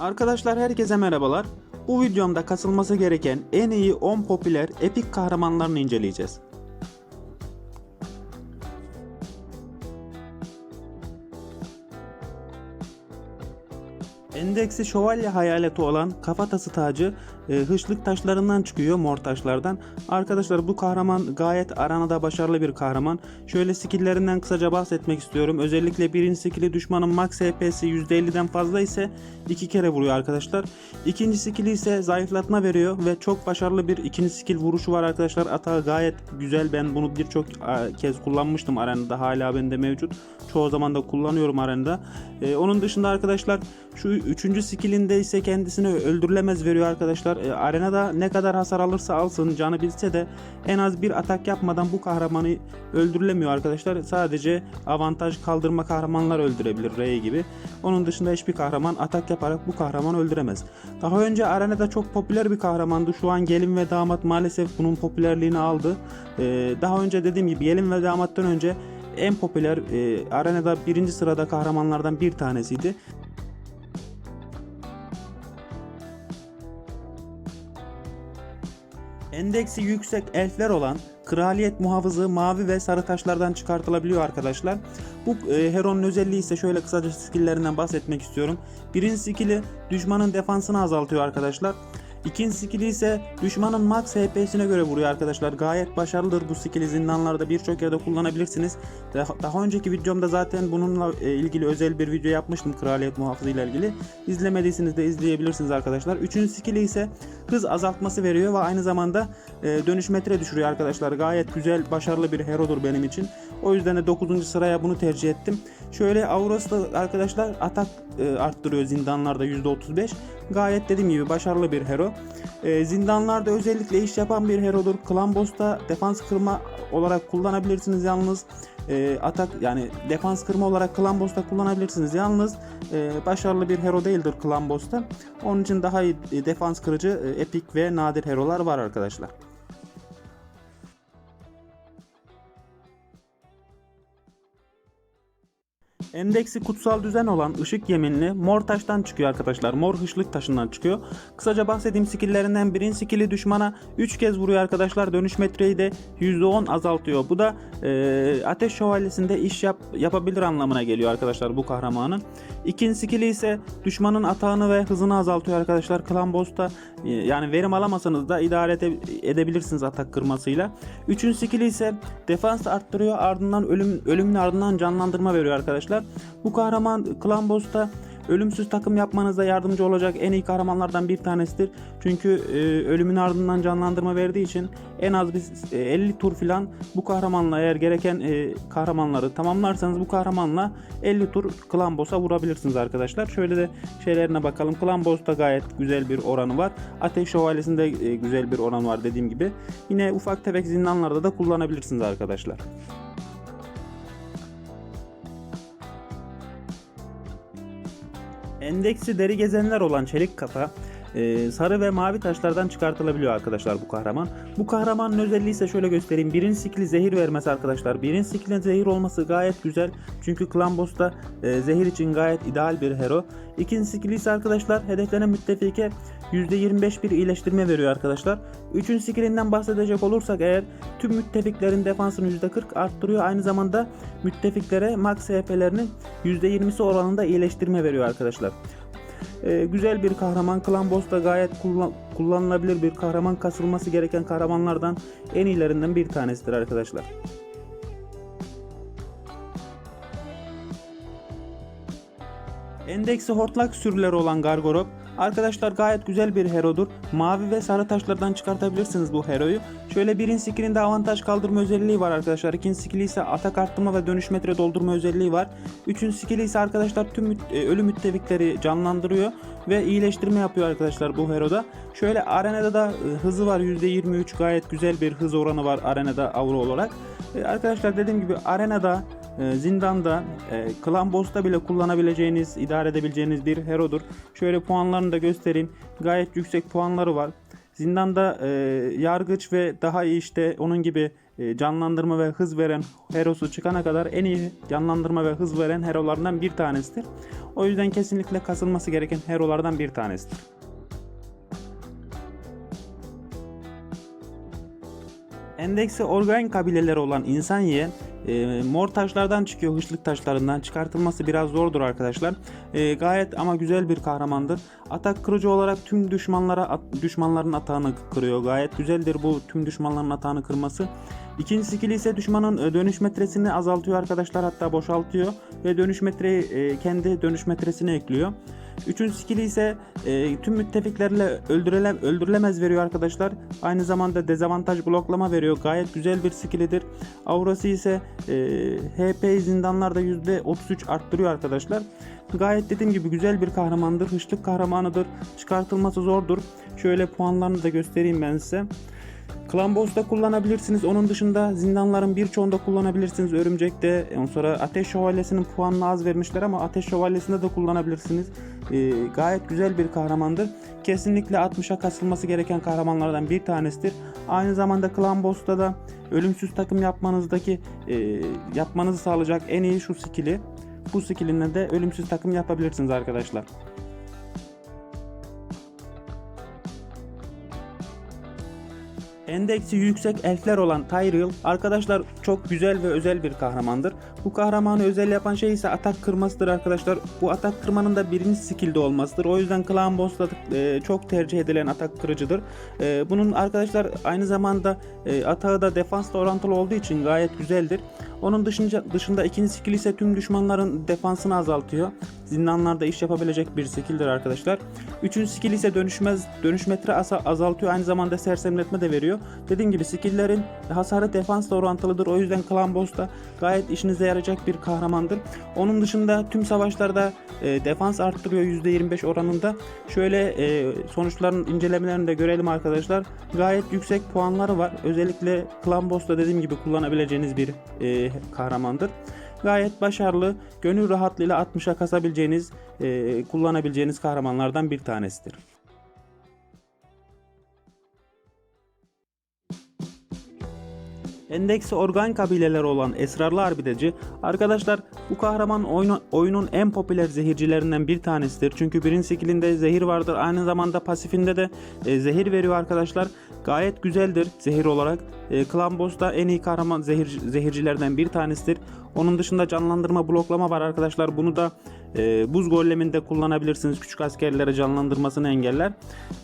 Arkadaşlar herkese merhabalar. Bu videomda kasılması gereken en iyi 10 popüler epik kahramanlarını inceleyeceğiz. Endeksi şövalye hayaleti olan kafatası tacı e, hışlık taşlarından çıkıyor mor taşlardan. Arkadaşlar bu kahraman gayet aranada başarılı bir kahraman. Şöyle skillerinden kısaca bahsetmek istiyorum. Özellikle birinci skilli düşmanın max HP'si %50'den fazla ise iki kere vuruyor arkadaşlar. İkinci skilli ise zayıflatma veriyor ve çok başarılı bir ikinci skill vuruşu var arkadaşlar. Atağı gayet güzel. Ben bunu birçok e, kez kullanmıştım arenada. Hala bende mevcut. Çoğu zaman da kullanıyorum arenada. E, onun dışında arkadaşlar şu üçüncü skillinde ise kendisini öldürülemez veriyor arkadaşlar. E, arenada ne kadar hasar alırsa alsın canı bilse de en az bir atak yapmadan bu kahramanı öldürülemiyor arkadaşlar. Sadece avantaj kaldırma kahramanlar öldürebilir Rey gibi. Onun dışında hiçbir kahraman atak yaparak bu kahramanı öldüremez. Daha önce arenada çok popüler bir kahramandı. Şu an gelin ve damat maalesef bunun popülerliğini aldı. E, daha önce dediğim gibi gelin ve damattan önce en popüler e, arenada birinci sırada kahramanlardan bir tanesiydi. Endeksi yüksek elfler olan kraliyet muhafızı mavi ve sarı taşlardan çıkartılabiliyor arkadaşlar. Bu e, Heron'un özelliği ise şöyle kısaca skill'lerinden bahsetmek istiyorum. Birinci skill'i düşmanın defansını azaltıyor arkadaşlar. İkinci skill'i ise düşmanın max HP'sine göre vuruyor arkadaşlar. Gayet başarılıdır bu skill'i zindanlarda birçok yerde kullanabilirsiniz. Daha, daha önceki videomda zaten bununla e, ilgili özel bir video yapmıştım kraliyet muhafızı ile ilgili. İzlemediyseniz de izleyebilirsiniz arkadaşlar. Üçüncü skill'i ise hız azaltması veriyor ve aynı zamanda e, dönüş metre düşürüyor arkadaşlar. Gayet güzel, başarılı bir herodur benim için. O yüzden de 9. sıraya bunu tercih ettim. Şöyle Auros'ta arkadaşlar atak e, arttırıyor zindanlarda %35. Gayet dediğim gibi başarılı bir hero. E, zindanlarda özellikle iş yapan bir herodur. Clan Boss'ta defans kırma olarak kullanabilirsiniz yalnız. E, atak yani defans kırma olarak Clan Boss'ta kullanabilirsiniz yalnız. E, başarılı bir hero değildir Clan Boss'ta. Onun için daha iyi e, defans kırıcı, e, epik ve nadir herolar var arkadaşlar. Endeksi kutsal düzen olan ışık yeminli mor taştan çıkıyor arkadaşlar. Mor hışlık taşından çıkıyor. Kısaca bahsedeyim skillerinden birinci skilli düşmana 3 kez vuruyor arkadaşlar. Dönüş metreyi de %10 azaltıyor. Bu da e, ateş şövalyesinde iş yap, yapabilir anlamına geliyor arkadaşlar bu kahramanın. İkinci skilli ise düşmanın atağını ve hızını azaltıyor arkadaşlar. Clan Boss'ta e, yani verim alamasanız da idare ede- edebilirsiniz atak kırmasıyla. Üçüncü skilli ise defans arttırıyor. Ardından ölüm ölümün ardından canlandırma veriyor arkadaşlar. Bu kahraman Clan Boss'ta ölümsüz takım yapmanıza yardımcı olacak en iyi kahramanlardan bir tanesidir. Çünkü e, ölümün ardından canlandırma verdiği için en az bir e, 50 tur filan bu kahramanla eğer gereken e, kahramanları tamamlarsanız bu kahramanla 50 tur Clan Boss'a vurabilirsiniz arkadaşlar. Şöyle de şeylerine bakalım. Clan Boss'ta gayet güzel bir oranı var. Ateş Şövalyesi'nde e, güzel bir oran var dediğim gibi. Yine ufak tefek zindanlarda da kullanabilirsiniz arkadaşlar. Endeksi deri gezenler olan çelik kafa e, sarı ve mavi taşlardan çıkartılabiliyor arkadaşlar bu kahraman. Bu kahramanın özelliği ise şöyle göstereyim. Birinci skill'i zehir vermesi arkadaşlar. Birinci skill'in zehir olması gayet güzel. Çünkü Clan Boss'ta e, zehir için gayet ideal bir hero. İkinci skill'i ise arkadaşlar hedeflenen müttefike %25 bir iyileştirme veriyor arkadaşlar. Üçüncü skillinden bahsedecek olursak eğer tüm müttefiklerin defansını %40 arttırıyor. Aynı zamanda müttefiklere max HP'lerinin %20'si oranında iyileştirme veriyor arkadaşlar. Ee, güzel bir kahraman. Clan Boss'ta gayet kullan- kullanılabilir bir kahraman. Kasılması gereken kahramanlardan en iyilerinden bir tanesidir arkadaşlar. Endeksi hortlak sürüleri olan Gargorok Arkadaşlar gayet güzel bir herodur. Mavi ve sarı taşlardan çıkartabilirsiniz bu heroyu. Şöyle birinci skillinde avantaj kaldırma özelliği var arkadaşlar. İkinci skilli ise atak arttırma ve dönüş metre doldurma özelliği var. Üçüncü skilli ise arkadaşlar tüm müt- e, ölü müttefikleri canlandırıyor ve iyileştirme yapıyor arkadaşlar bu heroda. Şöyle arenada da e, hızı var %23 gayet güzel bir hız oranı var arenada avro olarak. E, arkadaşlar dediğim gibi arenada zindanda, e, Clan Boss'ta bile kullanabileceğiniz, idare edebileceğiniz bir herodur. Şöyle puanlarını da göstereyim. Gayet yüksek puanları var. Zindanda e, yargıç ve daha iyi işte onun gibi e, canlandırma ve hız veren herosu çıkana kadar en iyi canlandırma ve hız veren herolardan bir tanesidir. O yüzden kesinlikle kasılması gereken herolardan bir tanesidir. Endeksi organik kabileleri olan insan yiyen e, mor taşlardan çıkıyor, hışlık taşlarından çıkartılması biraz zordur arkadaşlar. E, gayet ama güzel bir kahramandır. Atak kırıcı olarak tüm düşmanlara at- düşmanların atağını kırıyor. Gayet güzeldir bu tüm düşmanların atağını kırması. İkinci skill'i ise düşmanın e, dönüş metresini azaltıyor arkadaşlar hatta boşaltıyor ve dönüş metreyi e, kendi dönüş metresine ekliyor. Üçüncü skill'i ise e, tüm müttefiklerle öldürüle, öldürülemez veriyor arkadaşlar. Aynı zamanda dezavantaj bloklama veriyor. Gayet güzel bir skill'idir. Aurası ise e, HP zindanlarda %33 arttırıyor arkadaşlar. Gayet dediğim gibi güzel bir kahramandır. Hışlık kahramanıdır. Çıkartılması zordur. Şöyle puanlarını da göstereyim ben size. Clan Boss'ta kullanabilirsiniz. Onun dışında zindanların birçoğunda kullanabilirsiniz. Örümcek'te. Ondan sonra Ateş Şövalyesi'nin puanını az vermişler ama Ateş Şövalyesi'nde de kullanabilirsiniz. Ee, gayet güzel bir kahramandır. Kesinlikle 60'a kasılması gereken kahramanlardan bir tanesidir. Aynı zamanda Clan Boss'ta da ölümsüz takım yapmanızdaki e, yapmanızı sağlayacak en iyi şu skill'i. Bu skill'inle de ölümsüz takım yapabilirsiniz arkadaşlar. Endeksi yüksek elfler olan Tyrell arkadaşlar çok güzel ve özel bir kahramandır. Bu kahramanı özel yapan şey ise atak kırmasıdır arkadaşlar. Bu atak kırmanın da birinci skillde olmasıdır. O yüzden Clan Boss'ta e, çok tercih edilen atak kırıcıdır. E, bunun arkadaşlar aynı zamanda e, atağı da defansla orantılı olduğu için gayet güzeldir. Onun dışında, dışında ikinci skill ise tüm düşmanların defansını azaltıyor. Zindanlarda iş yapabilecek bir skilldir arkadaşlar. Üçüncü skill ise dönüşmez dönüş metre azaltıyor. Aynı zamanda sersemletme de veriyor. Dediğim gibi skilllerin hasarı defansla orantılıdır. O yüzden Clan Boss'ta gayet işinize yarayacak bir kahramandır. Onun dışında tüm savaşlarda e, defans arttırıyor %25 oranında. Şöyle e, sonuçların incelemelerini de görelim arkadaşlar. Gayet yüksek puanları var. Özellikle Clan Boss'ta dediğim gibi kullanabileceğiniz bir e, kahramandır. Gayet başarılı, gönül rahatlığıyla 60'a kasabileceğiniz, e, kullanabileceğiniz kahramanlardan bir tanesidir. Endeksi organ kabileleri olan esrarlı arbideci arkadaşlar bu kahraman oyunu, oyunun en popüler zehircilerinden bir tanesidir. Çünkü birinci skillinde zehir vardır. Aynı zamanda pasifinde de e, zehir veriyor arkadaşlar. Gayet güzeldir zehir olarak. E, Clan Boss'ta en iyi kahraman zehir, zehircilerden bir tanesidir. Onun dışında canlandırma bloklama var arkadaşlar. Bunu da e, buz golleminde kullanabilirsiniz. Küçük askerlere canlandırmasını engeller.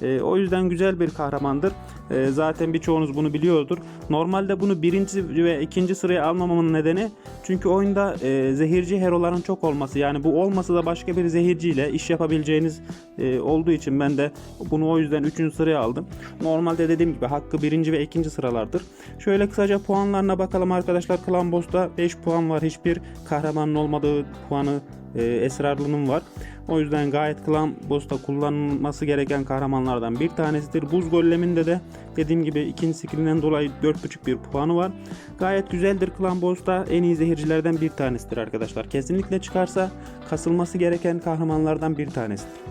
E, o yüzden güzel bir kahramandır. E, zaten birçoğunuz bunu biliyordur. Normalde bunu birinci ve ikinci sıraya almamamın nedeni çünkü oyunda e, zehirci heroların çok olması. Yani bu olmasa da başka bir zehirciyle iş yapabileceğiniz e, olduğu için ben de bunu o yüzden üçüncü sıraya aldım. Normalde dediğim gibi hakkı birinci ve ikinci sıralardır. Şöyle kısaca puanlarına bakalım arkadaşlar. Clan Boss'ta 5 puan var. Hiçbir kahramanın olmadığı puanı e, esrarlının var. O yüzden gayet Clan Boss'ta kullanılması gereken kahramanlardan bir tanesidir. Buz Gollem'inde de dediğim gibi ikinci skillinden dolayı 4.5 bir puanı var. Gayet güzeldir Clan Boss'ta en iyi zehircilerden bir tanesidir arkadaşlar. Kesinlikle çıkarsa kasılması gereken kahramanlardan bir tanesidir.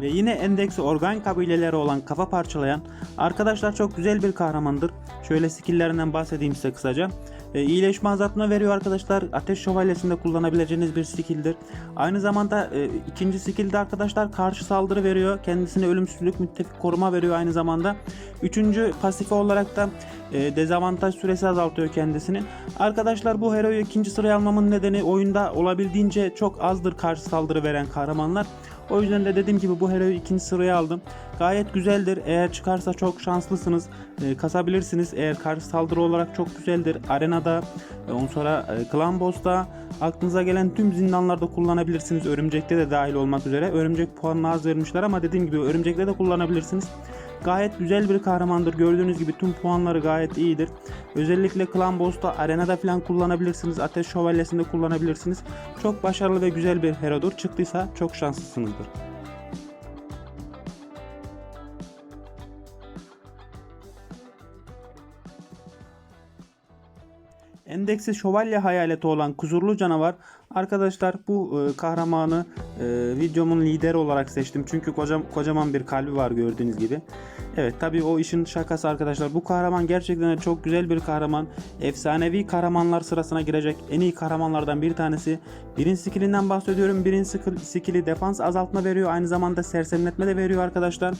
Ve yine endeksi organ kabileleri olan kafa parçalayan arkadaşlar çok güzel bir kahramandır. Şöyle skill'lerinden bahsedeyim size kısaca. E, iyileşme azaltma veriyor arkadaşlar. Ateş şövalyesinde kullanabileceğiniz bir skill'dir. Aynı zamanda e, ikinci skill'de arkadaşlar karşı saldırı veriyor. Kendisine ölümsüzlük, müttefik koruma veriyor aynı zamanda. Üçüncü pasifi olarak da e, dezavantaj süresi azaltıyor kendisini. Arkadaşlar bu heroyu ikinci sıraya almamın nedeni oyunda olabildiğince çok azdır karşı saldırı veren kahramanlar. O yüzden de dediğim gibi bu heroyu ikinci sıraya aldım. Gayet güzeldir. Eğer çıkarsa çok şanslısınız. E, kasabilirsiniz. Eğer karşı saldırı olarak çok güzeldir. Arenada, e, ondan sonra e, Clan Boss'ta aklınıza gelen tüm zindanlarda kullanabilirsiniz. Örümcekte de dahil olmak üzere. Örümcek puanını az vermişler ama dediğim gibi örümcekte de kullanabilirsiniz. Gayet güzel bir kahramandır. Gördüğünüz gibi tüm puanları gayet iyidir. Özellikle Clan Boss'ta arenada falan kullanabilirsiniz. Ateş Şövalyesi'nde kullanabilirsiniz. Çok başarılı ve güzel bir herodur. Çıktıysa çok şanslısınızdır. Endeksi şövalye hayaleti olan kusurlu canavar arkadaşlar bu e, kahramanı e, videomun lideri olarak seçtim çünkü kocam, kocaman bir kalbi var gördüğünüz gibi Evet tabii o işin şakası arkadaşlar. Bu kahraman gerçekten çok güzel bir kahraman. Efsanevi kahramanlar sırasına girecek en iyi kahramanlardan bir tanesi. Birinci skillinden bahsediyorum. Skill- skilli defans azaltma veriyor. Aynı zamanda sersemletme de veriyor arkadaşlar.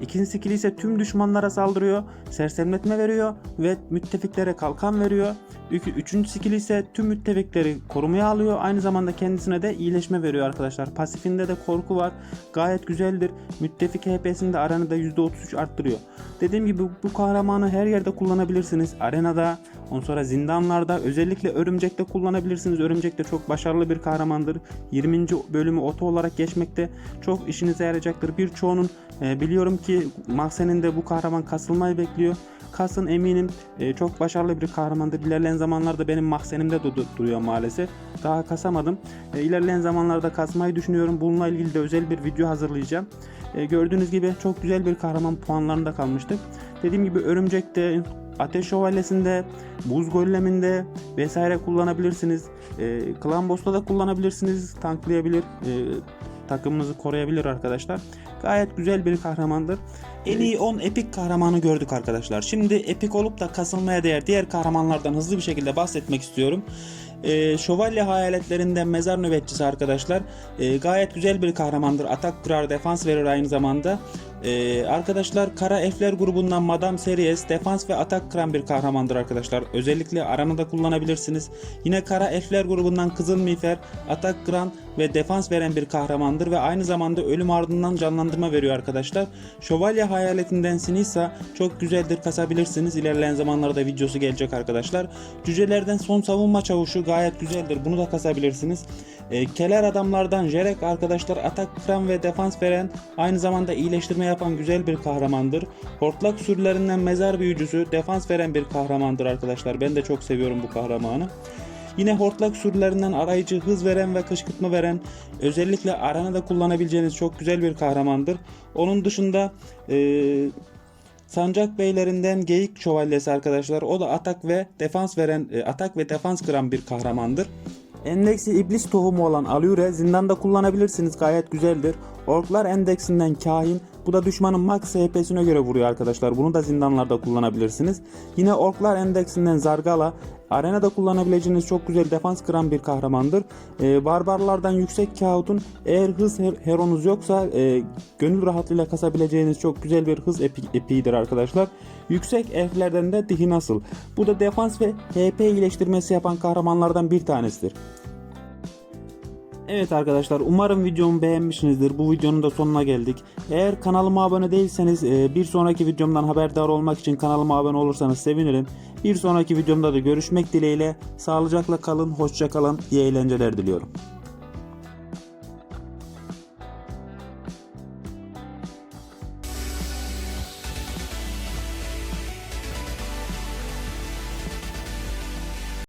İkinci skilli ise tüm düşmanlara saldırıyor. Sersemletme veriyor ve müttefiklere kalkan veriyor. Üçüncü skill ise tüm müttefikleri korumaya alıyor. Aynı zamanda kendisine de iyileşme veriyor arkadaşlar. Pasifinde de korku var. Gayet güzeldir. Müttefik HP'sini de arenada %33 arttırıyor. Dediğim gibi bu kahramanı her yerde kullanabilirsiniz. Arenada, ondan sonra zindanlarda, özellikle örümcekte kullanabilirsiniz. Örümcek de çok başarılı bir kahramandır. 20. bölümü oto olarak geçmekte çok işinize yarayacaktır. Birçoğunun e, biliyorum ki mahzeninde bu kahraman kasılmayı bekliyor. Kasın eminim e, çok başarılı bir kahramandır. İlerleyen zamanlarda benim mahzenimde du- du- duruyor maalesef. Daha kasamadım. E, ilerleyen zamanlarda kasmayı düşünüyorum. Bununla ilgili de özel bir video hazırlayacağım. E, gördüğünüz gibi çok güzel bir kahraman puanlarında kalmıştık. Dediğim gibi örümcekte, ateş şövalyesinde, buz golleminde vesaire kullanabilirsiniz. E, Clan Boss'ta da kullanabilirsiniz. Tanklayabilir. E, takımınızı koruyabilir arkadaşlar. Gayet güzel bir kahramandır. En iyi 10 epik kahramanı gördük arkadaşlar. Şimdi epik olup da kasılmaya değer diğer kahramanlardan hızlı bir şekilde bahsetmek istiyorum. Ee, şövalye hayaletlerinden mezar nöbetçisi arkadaşlar. Ee, gayet güzel bir kahramandır. Atak kurar, defans verir aynı zamanda. Ee, arkadaşlar Kara Elfler grubundan Madame Series defans ve atak kıran bir kahramandır arkadaşlar. Özellikle aranada kullanabilirsiniz. Yine Kara Elfler grubundan Kızıl Miğfer atak kıran ve defans veren bir kahramandır ve aynı zamanda ölüm ardından canlandırma veriyor arkadaşlar. Şövalye hayaletinden Sinisa çok güzeldir kasabilirsiniz. İlerleyen zamanlarda videosu gelecek arkadaşlar. Cücelerden son savunma çavuşu gayet güzeldir. Bunu da kasabilirsiniz. E, keler adamlardan Jerek arkadaşlar atak kıran ve defans veren aynı zamanda iyileştirme yapan güzel bir kahramandır. Hortlak sürülerinden mezar büyücüsü defans veren bir kahramandır arkadaşlar. Ben de çok seviyorum bu kahramanı. Yine hortlak sürülerinden arayıcı, hız veren ve kışkırtma veren özellikle arenada kullanabileceğiniz çok güzel bir kahramandır. Onun dışında eee Sancak beylerinden Geyik Şövalyesi arkadaşlar. O da atak ve defans veren, e, atak ve defans kıran bir kahramandır. Endeksi iblis tohumu olan Alure zindanda kullanabilirsiniz gayet güzeldir. Orklar endeksinden kahin bu da düşmanın max HP'sine göre vuruyor arkadaşlar. Bunu da zindanlarda kullanabilirsiniz. Yine orklar endeksinden Zargala arenada kullanabileceğiniz çok güzel defans kıran bir kahramandır. Ee, barbarlardan yüksek kahutun eğer hız her- heronuz yoksa e, gönül rahatlığıyla kasabileceğiniz çok güzel bir hız epi, epiğidir arkadaşlar. Yüksek elflerden de Dihinasıl. Bu da defans ve HP iyileştirmesi yapan kahramanlardan bir tanesidir. Evet arkadaşlar umarım videomu beğenmişsinizdir. Bu videonun da sonuna geldik. Eğer kanalıma abone değilseniz e, bir sonraki videomdan haberdar olmak için kanalıma abone olursanız sevinirim. Bir sonraki videomda da görüşmek dileğiyle. Sağlıcakla kalın, hoşça kalın, iyi eğlenceler diliyorum.